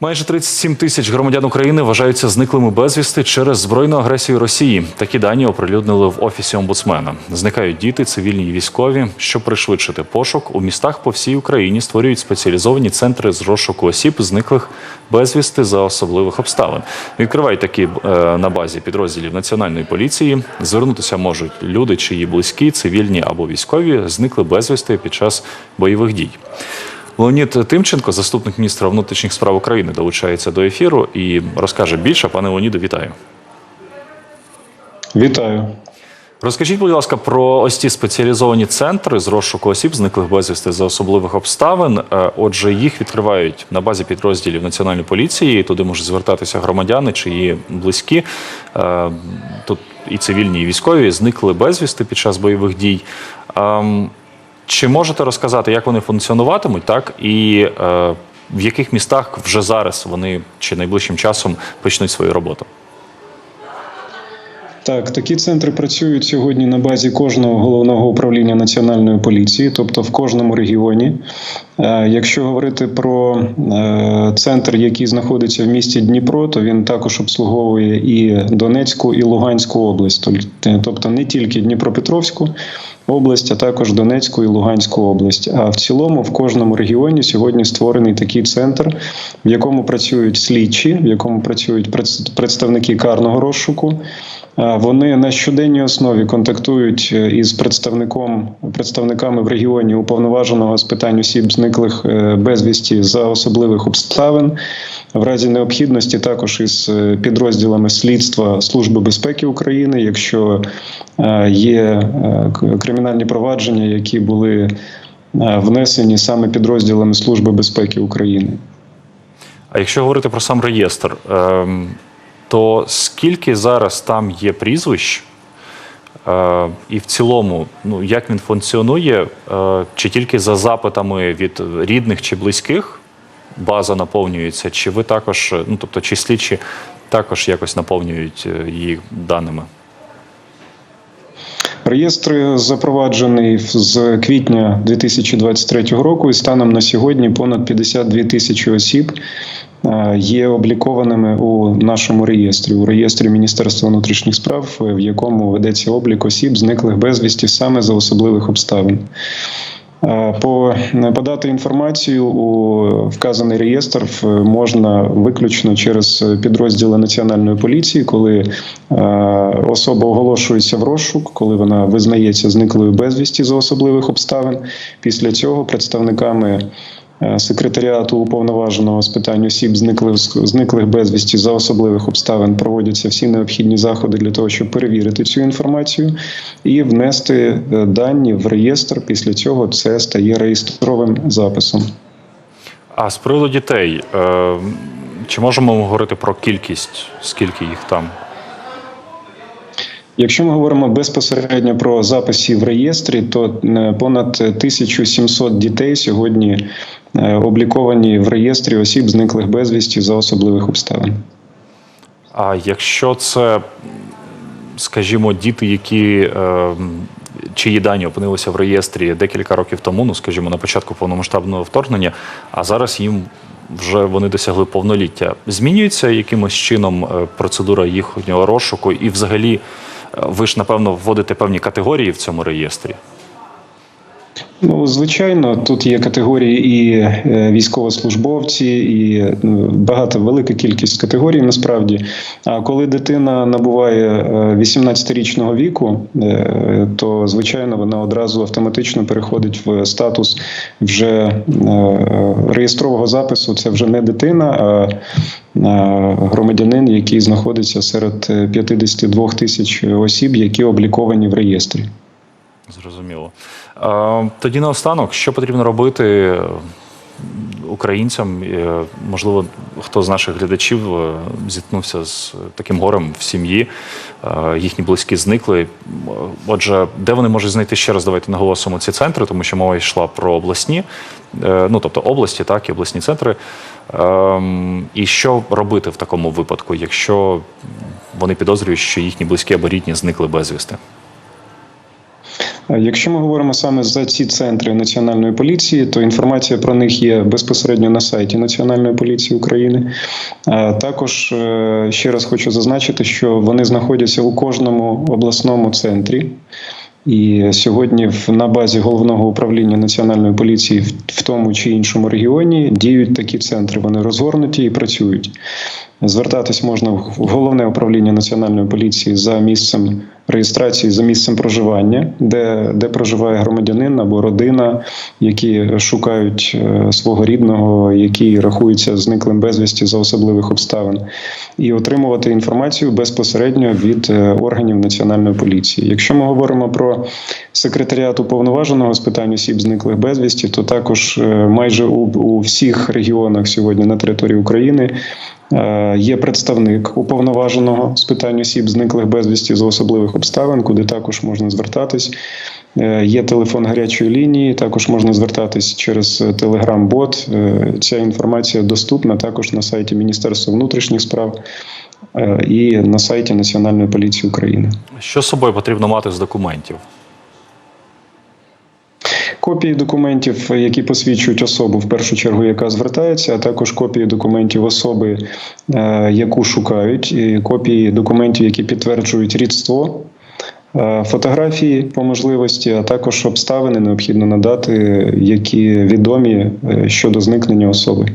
Майже 37 тисяч громадян України вважаються зниклими безвісти через збройну агресію Росії. Такі дані оприлюднили в офісі омбудсмена. Зникають діти, цивільні і військові. Щоб пришвидшити пошук, у містах по всій Україні створюють спеціалізовані центри з розшуку осіб, зниклих безвісти за особливих обставин. Відкривають такі е, на базі підрозділів національної поліції. Звернутися можуть люди, чиї близькі, цивільні або військові, зникли безвісти під час бойових дій. Леонід Тимченко, заступник міністра внутрішніх справ України, долучається до ефіру і розкаже більше. Пане Леоніду, вітаю. Вітаю. Розкажіть, будь ласка, про ось ці спеціалізовані центри з розшуку осіб, зниклих безвісти за особливих обставин. Е, Отже, їх відкривають на базі підрозділів національної поліції. Туди можуть звертатися громадяни, чиї близькі. Е, Тут і цивільні, і військові зникли безвісти під час бойових дій. Чи можете розказати, як вони функціонуватимуть, так і е, в яких містах вже зараз вони чи найближчим часом почнуть свою роботу? Так, такі центри працюють сьогодні на базі кожного головного управління національної поліції, тобто в кожному регіоні. Е, Якщо говорити про е, центр, який знаходиться в місті Дніпро, то він також обслуговує і Донецьку, і Луганську область, тобто не тільки Дніпропетровську область, а також Донецьку і Луганську область. А в цілому в кожному регіоні сьогодні створений такий центр, в якому працюють слідчі, в якому працюють пред- представники карного розшуку. Вони на щоденній основі контактують е, із представником представниками в регіоні уповноваженого з питань осіб, зниклих е, безвісті за особливих обставин. В разі необхідності також із е, підрозділами слідства Служби безпеки України, якщо є кримінальні провадження, які були внесені саме підрозділами Служби безпеки України. А якщо говорити про сам реєстр, ем, то скільки зараз там є прізвищ, е, і в цілому, ну як він функціонує, е, чи тільки за запитами від рідних чи близьких база наповнюється, чи ви також, ну тобто, чи слідчі також якось наповнюють е, її даними? Реєстр запроваджений з квітня 2023 року, і станом на сьогодні понад 52 тисячі осіб е, є облікованими у нашому реєстрі, у реєстрі Міністерства внутрішніх справ, в якому ведеться облік осіб, зниклих безвісті саме за особливих обставин. Е, По подати інформацію у вказаний реєстр можна виключно через підрозділи національної поліції, коли е, особа оголошується в розшук, коли вона визнається зниклою безвісті за особливих обставин. Після цього представниками е, секретаріату уповноваженого з питань осіб, зниклих зниклих безвісті за особливих обставин, проводяться всі необхідні заходи для того, щоб перевірити цю інформацію і внести е, дані в реєстр. Після цього це стає реєстровим записом. А з приводу дітей, е, чи можемо говорити про кількість, скільки їх там? Якщо ми говоримо безпосередньо про записи в реєстрі, то е, понад 1700 дітей сьогодні е, обліковані в реєстрі осіб, зниклих безвісті за особливих обставин. А якщо це, скажімо, діти, які е, чиї дані опинилися в реєстрі декілька років тому, ну скажімо, на початку повномасштабного вторгнення, а зараз їм вже вони досягли повноліття, змінюється якимось чином процедура їхнього розшуку, і взагалі ви ж напевно вводите певні категорії в цьому реєстрі. Ну, звичайно, тут є категорії і е, військовослужбовці, і ну, багато велика кількість категорій насправді. А коли дитина набуває е, 18-річного віку, е, то звичайно вона одразу автоматично переходить в статус вже е, реєстрового запису. Це вже не дитина, а е, громадянин, який знаходиться серед е, 52 тисяч осіб, які обліковані в реєстрі. Зрозуміло. Тоді наостанок, що потрібно робити е, українцям? Е, Можливо, хто з наших глядачів е, зіткнувся з таким горем в сім'ї, їхні близькі зникли. Отже, де вони можуть знайти ще раз? Давайте наголосимо ці центри, тому що мова йшла про обласні, ну тобто області, так і обласні центри. Ем, І що робити в такому випадку, якщо вони підозрюють, що їхні близькі або рідні зникли безвісти? Якщо ми говоримо саме за ці центри національної поліції, то інформація про них є безпосередньо на сайті Національної поліції України. Також е, ще раз хочу зазначити, що вони знаходяться у кожному обласному центрі. І сьогодні на базі головного управління національної поліції в тому чи іншому регіоні діють такі центри. Вони розгорнуті і працюють. Звертатись можна в головне управління національної поліції за місцем реєстрації, за місцем проживання, де, де проживає громадянин або родина, які шукають е, свого рідного, який рахується зниклим безвісті за особливих обставин, і отримувати інформацію безпосередньо від е, органів національної поліції. Якщо ми говоримо про секретаріат уповноваженого з питань осіб зниклих безвісті, то також е, майже у, у всіх регіонах сьогодні на території України. Е, Є представник уповноваженого з питань осіб зниклих безвісті за особливих обставин, куди також можна звертатись. Е, Є телефон гарячої лінії, також можна звертатись через телеграм-бот. Е, Ця інформація доступна також на сайті Міністерства внутрішніх справ і на сайті Національної поліції України. Що з собою потрібно мати з документів? Копії документів, які посвідчують особу, в першу чергу, яка звертається, а також копії документів особи, е, яку шукають, і копії документів, які підтверджують рідство. е, Фотографії по можливості, а також обставини необхідно надати, які відомі е, щодо зникнення особи.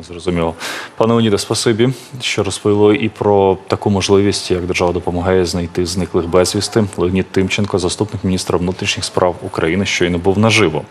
Зрозуміло. Пане Леоніде, спасибі, що розповіли і про таку можливість, як держава допомагає знайти зниклих безвісти. Леонід Тимченко, заступник міністра внутрішніх справ України, щойно був наживо.